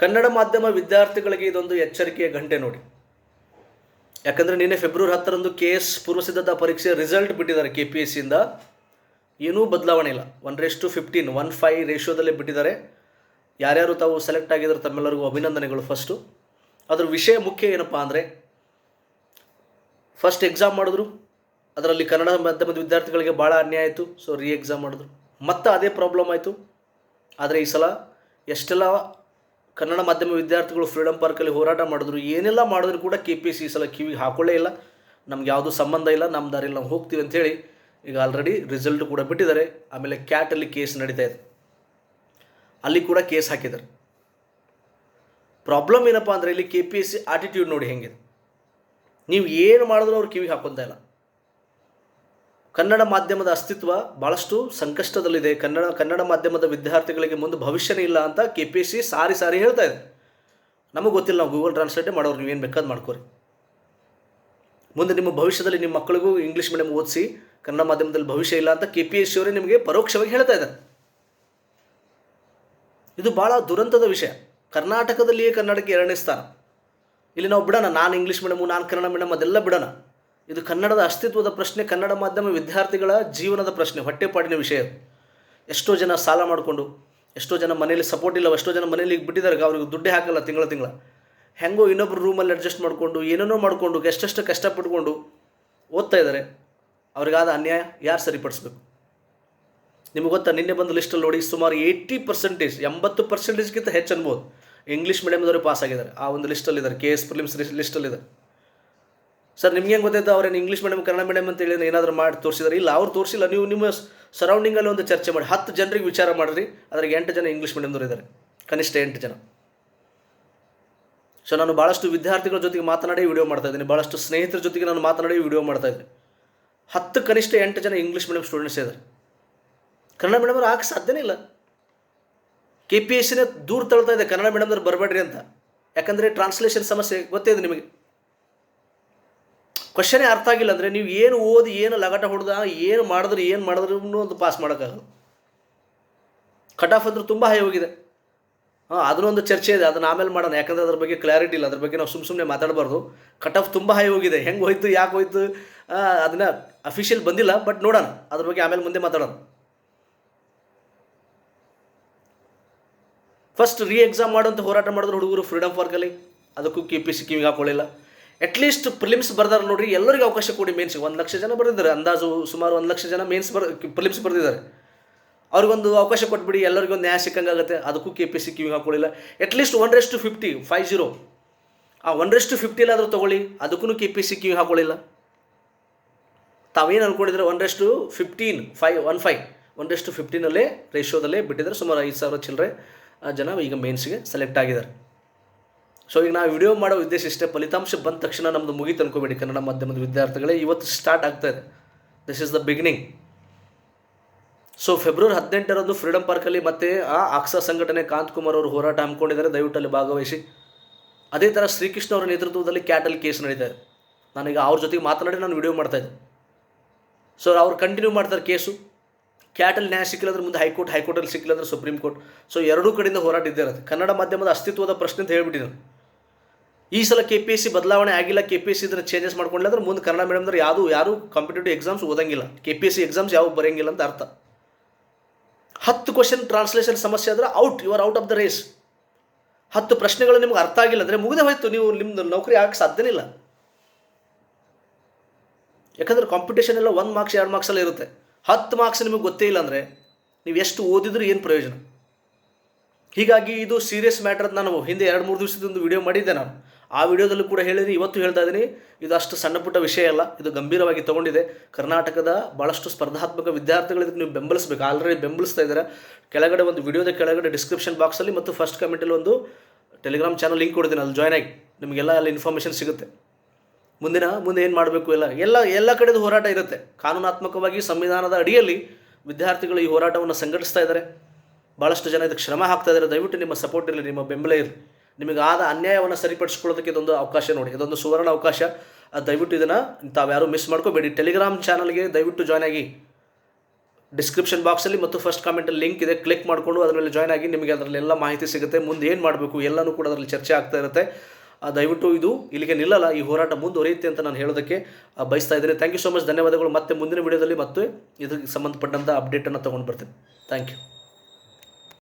ಕನ್ನಡ ಮಾಧ್ಯಮ ವಿದ್ಯಾರ್ಥಿಗಳಿಗೆ ಇದೊಂದು ಎಚ್ಚರಿಕೆಯ ಗಂಟೆ ನೋಡಿ. ಯಾಕಂದರೆ ನಿನ್ನೆ ಫೆಬ್ರವರಿ ಹತ್ತರಂದು ಕೆ ಎಸ್ ಪೂರ್ವಸಿದ್ಧತಾ ಪರೀಕ್ಷೆ ರಿಸಲ್ಟ್ ಬಿಟ್ಟಿದ್ದಾರೆ ಕೆ ಪಿ ಎಸ್ ಸಿಯಿಂದ ಏನೂ ಬದಲಾವಣೆ ಇಲ್ಲ. One race to fifteen one five ರೇಷಿಯೋದಲ್ಲೇ ಬಿಟ್ಟಿದ್ದಾರೆ. ಯಾರ್ಯಾರು ತಾವು ಸೆಲೆಕ್ಟ್ ಆಗಿದ್ದಾರೆ ತಮ್ಮೆಲ್ಲರಿಗೂ ಅಭಿನಂದನೆಗಳು ಫಸ್ಟು ಅದರ ವಿಷಯ ಮುಖ್ಯ ಏನಪ್ಪ ಅಂದರೆ ಫಸ್ಟ್ ಎಕ್ಸಾಮ್ ಮಾಡಿದ್ರು. ಅದರಲ್ಲಿ ಕನ್ನಡ ಮಾಧ್ಯಮದ ವಿದ್ಯಾರ್ಥಿಗಳಿಗೆ ಭಾಳ ಅನ್ಯಾಯ ಆಯಿತು. ಸೊ ರೀ ಎಕ್ಸಾಮ್ ಮಾಡಿದ್ರು. ಮತ್ತೆ ಅದೇ ಪ್ರಾಬ್ಲಮ್ ಆಯಿತು. ಆದರೆ ಈ ಸಲ ಎಷ್ಟೆಲ್ಲ ಕನ್ನಡ ಮಾಧ್ಯಮ ವಿದ್ಯಾರ್ಥಿಗಳು ಫ್ರೀಡಮ್ ಪಾರ್ಕಲ್ಲಿ ಹೋರಾಟ ಮಾಡಿದ್ರು. ಏನೆಲ್ಲ ಮಾಡಿದ್ರು ಕೂಡ ಕೆ ಪಿ ಸಿ ಸಲ ಕಿವಿಗೆ ಹಾಕೊಳ್ಳೇ ಇಲ್ಲ. ನಮ್ಗೆ ಯಾವುದೂ ಸಂಬಂಧ ಇಲ್ಲ. ನಮ್ಮ ದಾರಿಯಲ್ಲಿ ನಾವು ಹೋಗ್ತೀವಿ ಅಂಥೇಳಿ ಈಗ ಆಲ್ರೆಡಿ ರಿಸಲ್ಟ್ ಕೂಡ ಬಿಟ್ಟಿದ್ದಾರೆ. ಆಮೇಲೆ ಕ್ಯಾಟಲ್ಲಿ ಕೇಸ್ ನಡೀತಾ ಇದೆ. ಅಲ್ಲಿ ಕೂಡ ಕೇಸ್ ಹಾಕಿದ್ದಾರೆ. ಪ್ರಾಬ್ಲಮ್ ಏನಪ್ಪ ಅಂದರೆ ಇಲ್ಲಿ K P S C attitude ನೋಡಿ ಹೆಂಗಿದೆ. ನೀವು ಏನು ಮಾಡಿದ್ರು ಅವ್ರು ಕಿವಿಗೆ ಹಾಕೊತಾ ಇಲ್ಲ. ಕನ್ನಡ ಮಾಧ್ಯಮದ ಅಸ್ತಿತ್ವ ಭಾಳಷ್ಟು ಸಂಕಷ್ಟದಲ್ಲಿದೆ. ಕನ್ನಡ ಕನ್ನಡ ಮಾಧ್ಯಮದ ವಿದ್ಯಾರ್ಥಿಗಳಿಗೆ ಮುಂದೆ ಭವಿಷ್ಯನೇ ಇಲ್ಲ ಅಂತ K P S C sorry sorry ಹೇಳ್ತಾ ಇದೆ. ನಮಗೆ ಗೊತ್ತಿಲ್ಲ, ನಾವು ಗೂಗಲ್ ಟ್ರಾನ್ಸ್ಲೇಟೇ ಮಾಡೋರು, ನೀವೇನು ಬೇಕಾದ್ ಮಾಡ್ಕೋರಿ. ಮುಂದೆ ನಿಮ್ಮ ಭವಿಷ್ಯದಲ್ಲಿ ನಿಮ್ಮ ಮಕ್ಕಳಿಗೂ ಇಂಗ್ಲೀಷ್ ಮೀಡಿಯಂ ಓದಿಸಿ, ಕನ್ನಡ ಮಾಧ್ಯಮದಲ್ಲಿ ಭವಿಷ್ಯ ಇಲ್ಲ ಅಂತ ಕೆ ಪಿ ಎಸ್ ಸಿ ಅವರೇ ನಿಮಗೆ ಪರೋಕ್ಷವಾಗಿ ಹೇಳ್ತಾ ಇದ್ದಾರೆ. ಇದು ಭಾಳ ದುರಂತದ ವಿಷಯ. ಕರ್ನಾಟಕದಲ್ಲಿಯೇ ಕನ್ನಡಕ್ಕೆ ಎರಡನೇ ಸ್ಥಾನ. ಇಲ್ಲಿ ನಾವು ಬಿಡೋಣ, ನಾನು ಇಂಗ್ಲೀಷ್ ಮೀಡಿಯಮು ನಾನು ಕನ್ನಡ ಮೀಡಿಯಮ್ ಅದೆಲ್ಲ ಬಿಡೋಣ. ಇದು ಕನ್ನಡದ ಅಸ್ತಿತ್ವದ ಪ್ರಶ್ನೆ, ಕನ್ನಡ ಮಾಧ್ಯಮ ವಿದ್ಯಾರ್ಥಿಗಳ ಜೀವನದ ಪ್ರಶ್ನೆ, ಹೊಟ್ಟೆಪಾಡಿನ ವಿಷಯ. ಎಷ್ಟೋ ಜನ ಸಾಲ ಮಾಡಿಕೊಂಡು, ಎಷ್ಟೋ ಜನ ಮನೇಲಿ ಸಪೋರ್ಟ್ ಇಲ್ಲ, ಎಷ್ಟೋ ಜನ ಮನೇಲಿ ಈಗ ಬಿಟ್ಟಿದ್ದಾರೆ ಅವ್ರಿಗೆ ದುಡ್ಡೇ ಹಾಕಲ್ಲ ತಿಂಗಳ ತಿಂಗಳ. ಹೆಂಗೋ ಇನ್ನೊಬ್ರು ರೂಮಲ್ಲಿ ಅಡ್ಜಸ್ಟ್ ಮಾಡಿಕೊಂಡು, ಏನೇನೋ ಮಾಡಿಕೊಂಡು, ಎಷ್ಟೆಷ್ಟು ಕಷ್ಟಪಟ್ಕೊಂಡು ಓದ್ತಾ ಇದ್ದಾರೆ, ಅವ್ರಿಗಾದ ಅನ್ಯಾಯ ಯಾರು ಸರಿಪಡಿಸ್ಬೇಕು? ನಿಮಗೆ ಗೊತ್ತಾ, ನಿನ್ನೆ ಬಂದು ಲಿಸ್ಟಲ್ಲಿ ನೋಡಿ, ಸುಮಾರು ಏಯ್ಟಿ ಪರ್ಸೆಂಟೇಜ್ ಎಂಬತ್ತು ಪರ್ಸೆಂಟೇಜ್ಗಿಂತ ಹೆಚ್ಚು ಅನ್ಬೋದು. ಇಂಗ್ಲೀಷ್ ಮೀಡಿಯಮ್ದವರು ಪಾಸ್ ಆಗಿದ್ದಾರೆ. ಆ ಒಂದು ಲಿಸ್ಟಲ್ಲಿದ್ದಾರೆ ಕೆ ಎಸ್ ಪ್ರಿಲಿಮ್ಸ್ ಲಿಸ್ಟಲ್ಲಿದ್ದಾರೆ ಸರ್, ನಿಮ್ಗೆ ಹೆಂಗೆ ಗೊತ್ತಾಯ್ತು? ಅವ್ರೇನು ಇಂಗ್ಲೀಷ್ ಮೀಡಿಯಮ್ ಕನ್ನಡ ಮೀಡಿಯಮ್ ಅಂತ ಹೇಳಿ ಏನಾದರೂ ಮಾಡಿ ತೋರಿಸಿದ್ರೆ? ಇಲ್ಲ, ಅವ್ರು ತೋರಿಸಿಲ್ಲ. ನೀವು ನಿಮ್ಮ ಸರೌಂಡಿಂಗಲ್ಲಿ ಒಂದು ಚರ್ಚೆ ಮಾಡಿ. ಹತ್ತು ಜನರಿಗೆ ವಿಚಾರ ಮಾಡಿರಿ. ಅದ್ರಾಗ ಎಂಟು ಜನ ಇಂಗ್ಲೀಷ್ ಮೀಡಿಯಮ್ದವ್ರು ಇದ್ದಾರೆ ಕನಿಷ್ಠ ಎಂಟು ಜನ. ಸೊ ನಾನು ಭಾಳಷ್ಟು ವಿದ್ಯಾರ್ಥಿಗಳ ಜೊತೆಗೆ ಮಾತನಾಡಿ ವಿಡಿಯೋ ಮಾಡ್ತಾ ಇದ್ದೀನಿ. ಭಾಳಷ್ಟು ಸ್ನೇಹಿತರ ಜೊತೆಗೆ ನಾನು ಮಾತನಾಡಿ ವಿಡಿಯೋ ಮಾಡ್ತಾ ಇದ್ದೀನಿ. ಹತ್ತು ಕನಿಷ್ಠ ಎಂಟು ಜನ ಇಂಗ್ಲೀಷ್ ಮೀಡಿಯಂ ಸ್ಟೂಡೆಂಟ್ಸ್ ಇದ್ದಾರೆ ಕನ್ನಡ ಮೀಡಿಯಮ್ರು ಹಾಕಿ ಸಾಧ್ಯನೇ ಇಲ್ಲ. ಕೆ ಪಿ ಎಸ್ ಸಿನೇ ದೂರ ತಳ್ತಾ ಇದೆ. ಕನ್ನಡ ಮೀಡಿಯಮ್ದವ್ರು ಬರಬೇಡ್ರಿ ಅಂತ. ಯಾಕಂದರೆ ಟ್ರಾನ್ಸ್ಲೇಷನ್ ಸಮಸ್ಯೆ ಗೊತ್ತೇ ನಿಮಗೆ. ಕ್ವಶನೇ ಅರ್ಥ ಆಗಿಲ್ಲ ಅಂದರೆ ನೀವು ಏನು ಓದಿ, ಏನು ಲಗಾಟ ಹೊಡೆದ, ಏನು ಮಾಡಿದ್ರೆ, ಏನು ಮಾಡಿದ್ರು ಒಂದು ಪಾಸ್ ಮಾಡೋಕ್ಕಾಗಲ್ಲ. ಕಟ್ ಆಫ್ ಅಂದ್ರೆ ತುಂಬ ಹೈ ಹೋಗಿದೆ. ಹಾಂ ಅದನ್ನೊಂದು ಚರ್ಚೆ ಇದೆ. ಅದನ್ನ ಆಮೇಲೆ ಮಾಡೋಣ. ಯಾಕಂದರೆ ಅದ್ರ ಬಗ್ಗೆ ಕ್ಲಾರಿಟಿ ಇಲ್ಲ. ಅದ್ರ ಬಗ್ಗೆ ನಾವು ಸುಮ್ಮ ಸುಮ್ಮನೆ ಮಾತಾಡಬಾರ್ದು. ಕಟ್ ಆಫ್ ತುಂಬ ಹೈ ಹೋಗಿದೆ. ಹೆಂಗೆ ಹೋಯ್ತು, ಯಾಕೆ ಹೋಯ್ತು ಅದನ್ನ ಅಫಿಷಿಯಲ್ ಬಂದಿಲ್ಲ ಬಟ್ ನೋಡೋಣ. ಅದ್ರ ಬಗ್ಗೆ ಆಮೇಲೆ ಮುಂದೆ ಮಾತಾಡೋಣ. ಫಸ್ಟ್ ರೀ ಎಕ್ಸಾಮ್ ಮಾಡುವಂಥ ಹೋರಾಟ ಮಾಡಿದ್ರು ಹುಡುಗರು ಫ್ರೀಡಮ್ ಪಾರ್ಕಲ್ಲಿ ಅದಕ್ಕೂ ಕೆ ಪಿ ಸಿ ಕಿವಿಗೆ ಹಾಕೊಳ್ಳಿಲ್ಲ. ಅಟ್ಲೀಸ್ಟ್ ಪ್ರಿಲಿಮ್ಸ್ ಬರ್ದಾರೆ ನೋಡ್ರಿ, ಎಲ್ಲರಿಗೂ ಅವಕಾಶ ಕೊಡಿ ಮೇನ್ಸ್ಗೆ ಒಂದು ಲಕ್ಷ ಜನ ಬರೆದಿದ್ದಾರೆ, ಅಂದಾಜು ಸುಮಾರು ಒಂದು ಲಕ್ಷ ಜನ ಮೇನ್ಸ್ ಬರ್ ಪ್ರಿಲಿಮ್ಸ್ ಬರೆದಿದ್ದಾರೆ. ಅವ್ರಿಗೊಂದು ಅವಕಾಶ ಕೊಟ್ಬಿಡಿ, ಎಲ್ಲರಿಗೂ ಒಂದು ನ್ಯಾಯ ಸಿಕ್ಕಂಗಾಗುತ್ತೆ. ಅದಕ್ಕೂ ಕೆ ಪಿ ಸಿ ಕಿವಿಗೆ ಹಾಕೊಳ್ಳಿಲ್ಲ. At least one rest to fifty five zero ಆ ಒನ್ ರೆಸ್ಟ್ ಟು ಫಿಫ್ಟಿಲಾದರೂ ತೊಗೊಳ್ಳಿ ಅದಕ್ಕೂ ಕೆ ಪಿ ಸಿ ಕ್ಯೂ ಹಾಕೊಳ್ಳಿಲ್ಲ. ತಾವೇನು ಅಂದ್ಕೊಂಡಿದ್ರೆ one rest fifteen five one five one rest ಫಿಫ್ಟೀನಲ್ಲೇ ರೇಷೋದಲ್ಲೇ ಬಿಟ್ಟಿದ್ದಾರೆ, ಸುಮಾರು ಐದು ಸಾವಿರ ಚಿಲ್ಲರೆ ಜನ ಈಗ ಮೇನ್ಸ್ಗೆ ಸೆಲೆಕ್ಟ್ ಆಗಿದ್ದಾರೆ. ಸೊ ಈಗ ನಾವು ವಿಡಿಯೋ ಮಾಡೋ ಉದ್ದೇಶ ಇಷ್ಟೇ, ಫಲಿತಾಂಶ ಬಂದ ತಕ್ಷಣ ನಮ್ಮದು ಮುಗಿತು ಅನ್ಕೋಬೇಡಿ ಕನ್ನಡ ಮಾಧ್ಯಮದ ವಿದ್ಯಾರ್ಥಿಗಳೇ ಇವತ್ತು ಸ್ಟಾರ್ಟ್ ಆಗ್ತಾ ಇದೆ. This is the beginning so February ಹದಿನೆಂಟರಂದು ಫ್ರೀಡಮ್ ಪಾರ್ಕಲ್ಲಿ ಮತ್ತೆ ಆ ಆಕ್ಸಾ ಸಂಘಟನೆ ಕಾಂತ್ ಕುಮಾರ್ ಅವರು ಹೋರಾಟ ಹಮ್ಮಿಕೊಂಡಿದ್ದಾರೆ. ದಯವಿಟ್ಟು ಅಲ್ಲಿ ಭಾಗವಹಿಸಿ. ಅದೇ ಥರ ಶ್ರೀಕೃಷ್ಣ ಅವರ ನೇತೃತ್ವದಲ್ಲಿ ಕ್ಯಾಟಲ್ ಕೇಸ್ ನಡೀತಾ ಇದೆ. ನಾನೀಗ ಅವ್ರ ಜೊತೆಗೆ ಮಾತನಾಡಿ ನಾನು ವಿಡಿಯೋ ಮಾಡ್ತಾ ಇದ್ದೆ ಸೊ ಅವ್ರು ಕಂಟಿನ್ಯೂ ಮಾಡ್ತಾರೆ ಕೇಸು ಕ್ಯಾಟಲ್ ನ್ಯಾಯ ಸಿಕ್ಕಿಲ್ಲ ಅಂದ್ರೆ ಮುಂದೆ ಹೈಕೋರ್ಟ್ ಹೈಕೋರ್ಟಲ್ಲಿ ಸಿಕ್ಕಿಲ್ಲ ಅಂದ್ರೆ ಸುಪ್ರೀಂ ಕೋರ್ಟ್ ಸೊ ಎರಡೂ ಕಡೆಯಿಂದ ಹೋರಾಟ ಇದ್ದೇ ಇರುತ್ತೆ. ಕನ್ನಡ ಮಾಧ್ಯಮದ ಅಸ್ತಿತ್ವದ ಪ್ರಶ್ನೆ ಅಂತ ಹೇಳ್ಬಿಟ್ಟಿದ್ದಾರೆ ಈ ಸಲ ಕೆ ಪಿ ಎಸ್ ಸಿ ಬದಲಾವಣೆ ಆಗಿಲ್ಲ ಕೆ ಪಿ ಎಸ್ ಸಿ ಇದ್ರೆ ಚೇಂಜಸ್ ಮಾಡ್ಕೊಂಡಿಲ್ಲ ಅಂದ್ರೆ ಮುಂದೆ ಕನ್ನಡ ಮೀಡಿಯಮ್ದ್ರೆ ಯಾವುದು ಯಾರು competitive exams ಓದಂಗಿಲ್ಲ. K P S C exams ಯಾವ ಬರೆಯಂಗಿಲ್ಲ ಅಂತ ಅರ್ಥ. ಹತ್ತು ಕ್ವಶನ್ ಟ್ರಾನ್ಸ್ಲೇಷನ್ ಸಮಸ್ಯೆ ಆದ್ರೆ out you are out of the race ಹತ್ತು ಪ್ರಶ್ನೆಗಳು ನಿಮ್ಗೆ ಅರ್ಥ ಆಗಿಲ್ಲ ಅಂದರೆ ಮುಗಿದೇ ಹೋಯ್ತು, ನೀವು ನಿಮ್ದು ನೌಕರಿ ಆಗಕ್ಕೆ ಸಾಧ್ಯನೇ ಇಲ್ಲ. ಯಾಕಂದ್ರೆ ಕಾಂಪಿಟೇಷನ್ ಎಲ್ಲ ಒಂದು ಮಾರ್ಕ್ಸ್ ಎರಡು ಮಾರ್ಕ್ಸಲ್ಲಿ ಇರುತ್ತೆ. ಹತ್ತು ಮಾರ್ಕ್ಸ್ ನಿಮಗೆ ಗೊತ್ತೇ ಇಲ್ಲ ಅಂದರೆ ನೀವು ಎಷ್ಟು ಓದಿದ್ರೂ ಏನು ಪ್ರಯೋಜನ? ಹೀಗಾಗಿ ಇದು ಸೀರಿಯಸ್ ಮ್ಯಾಟರ್ ನಾನು ಹಿಂದೆ ಎರಡು, ಮೂರು ದಿವಸದೊಂದು ವಿಡಿಯೋ ಮಾಡಿದ್ದೆ ನಾನು. ಆ ವಿಡಿಯೋದಲ್ಲೂ ಕೂಡ ಹೇಳಿದ್ರಿ ಇವತ್ತು ಹೇಳ್ತಾ ಇದ್ದೀನಿ ಇದು ಅಷ್ಟು ಸಣ್ಣ ಪುಟ್ಟ ವಿಷಯ ಅಲ್ಲ, ಇದು ಗಂಭೀರವಾಗಿ ತೊಗೊಂಡಿದೆ. ಕರ್ನಾಟಕದ ಭಾಳಷ್ಟು ಸ್ಪರ್ಧಾತ್ಮಕ ವಿದ್ಯಾರ್ಥಿಗಳು ಇದಕ್ಕೆ ನೀವು ಬೆಂಬಲಿಸಬೇಕು. ಆಲ್ರೆಡಿ ಬೆಂಬಲಿಸ್ತಾ ಇದ್ದಾರೆ. ಕೆಳಗಡೆ ಒಂದು ವಿಡಿಯೋದ ಕೆಳಗಡೆ ಡಿಸ್ಕ್ರಿಪ್ಷನ್ ಬಾಕ್ಸಲ್ಲಿ ಮತ್ತು ಫಸ್ಟ್ ಕಮೆಂಟಲ್ಲಿ ಒಂದು ಟೆಲಿಗ್ರಾಮ್ ಚಾನಲ್ ಲಿಂಕ್ ಕೊಡ್ತೀನಿ, ಅಲ್ಲಿ ಜಾಯ್ನ್ ಆಗಿ. ನಿಮಗೆಲ್ಲ ಅಲ್ಲಿ ಇನ್ಫಾರ್ಮೇಷನ್ ಸಿಗುತ್ತೆ. ಮುಂದಿನ, ಮುಂದೆ ಏನು ಮಾಡಬೇಕು ಎಲ್ಲ ಎಲ್ಲ ಎಲ್ಲ ಕಡೆದು ಹೋರಾಟ ಇರುತ್ತೆ. ಕಾನೂನಾತ್ಮಕವಾಗಿ ಸಂವಿಧಾನದ ಅಡಿಯಲ್ಲಿ ವಿದ್ಯಾರ್ಥಿಗಳು ಈ ಹೋರಾಟವನ್ನು ಸಂಘಟಿಸ್ತಾ ಇದ್ದಾರೆ. ಭಾಳಷ್ಟು ಜನ ಇದಕ್ಕೆ ಶ್ರಮ ಹಾಕ್ತಾ ಇದ್ದಾರೆ. ದಯವಿಟ್ಟು ನಿಮ್ಮ ಸಪೋರ್ಟ್ ಇರಲಿ, ನಿಮ್ಮ ಬೆಂಬಲ ಇರಲಿ. ನಿಮಗೆ ಆದ ಅನ್ಯಾಯವನ್ನು ಸರಿಪಡಿಸ್ಕೊಳ್ಳೋದಕ್ಕೆ ಇದೊಂದು ಅವಕಾಶ ನೋಡಿ, ಇದೊಂದು ಸುವರ್ಣ ಅವಕಾಶ. ದಯವಿಟ್ಟು ಇದನ್ನು ತಾವ್ಯಾರು ಮಿಸ್ ಮಾಡ್ಕೋಬೇಡಿ. ಟೆಲಿಗ್ರಾಮ್ ಚಾನಲ್ಗೆ ದಯವಿಟ್ಟು ಜಾಯ್ನ್ ಆಗಿ. ಡಿಸ್ಕ್ರಿಪ್ಷನ್ ಬಾಕ್ಸಲ್ಲಿ ಮತ್ತು ಫಸ್ಟ್ ಕಾಮೆಂಟಲ್ಲಿ ಲಿಂಕ್ ಇದೆ ಕ್ಲಿಕ್ ಮಾಡಿಕೊಂಡು ಅದರ ಮೇಲೆ ಜಾಯ್ನ್ ಆಗಿ ನಿಮಗೆ ಅದರಲ್ಲೆಲ್ಲ ಮಾಹಿತಿ ಸಿಗುತ್ತೆ. ಮುಂದೆ ಏನು ಮಾಡಬೇಕು ಎಲ್ಲನೂ ಕೂಡ ಅದರಲ್ಲಿ ಚರ್ಚೆ ಆಗ್ತಾ ಇರುತ್ತೆ. ದಯವಿಟ್ಟು ಇದು ಇಲ್ಲಿಗೆ ನಿಲ್ಲಲ್ಲ, ಈ ಹೋರಾಟ ಮುಂದುವರಿಯುತ್ತೆ ಅಂತ ನಾನು ಹೇಳೋದಕ್ಕೆ ಬಯಸ್ತಾ ಇದ್ದೀನಿ. ಥ್ಯಾಂಕ್ ಯು ಸೊ ಮಚ್ ಧನ್ಯವಾದಗಳು. ಮತ್ತೆ ಮುಂದಿನ ವಿಡಿಯೋದಲ್ಲಿ ಮತ್ತೆ ಇದಕ್ಕೆ ಸಂಬಂಧಪಟ್ಟಂಥ ಅಪ್ಡೇಟನ್ನು ತೊಗೊಂಡು ಬರ್ತೀನಿ. Thank you